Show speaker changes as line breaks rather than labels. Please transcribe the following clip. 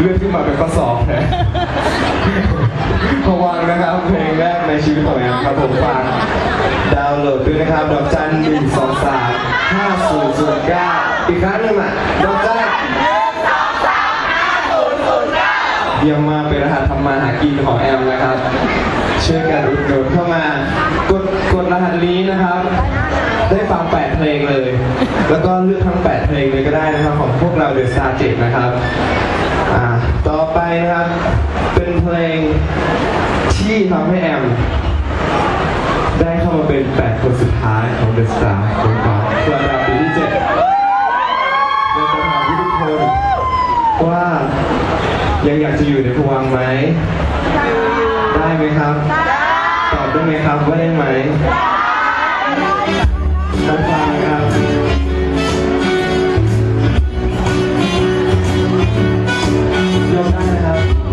เลือกขึ้นมาเป็นข้อสอบนะระวังนะครับเพลงแรกในชีวิตของแอมครับผมฝากดาวน์โหลดด้วยนะครับ ดอกจันหนึ่งสองสามห้าศูนย์ศูนย์เก้าอีกครั้งหนึ่งอะดอกจันเยี่ยมมากเป็นรหัสทำมาหากินของแอมนะครับ ช่วยกันอุดหนุนเข้ามากดกดรหัสนี้นะครับ ได้ฟัง 8 เพลงเลย แล้วก็เลือกทั้ง 8 เพลงเลยก็ได้นะครับ ของพวกเราเดอะซาเจ็นะครับ ที่ทำให้แอม ได้เข้ามาเป็น 8 คนสุดท้ายของเดอะสตาร์ของเราระดับปีที่7เราจะถามทุกคนว่ายังอยากจะอยู่ในพวังค์ไหม ได้ไหมครับ ตอบได้ไหมครับว่าได้ไหมได้ฟังครับยกได้นะครับ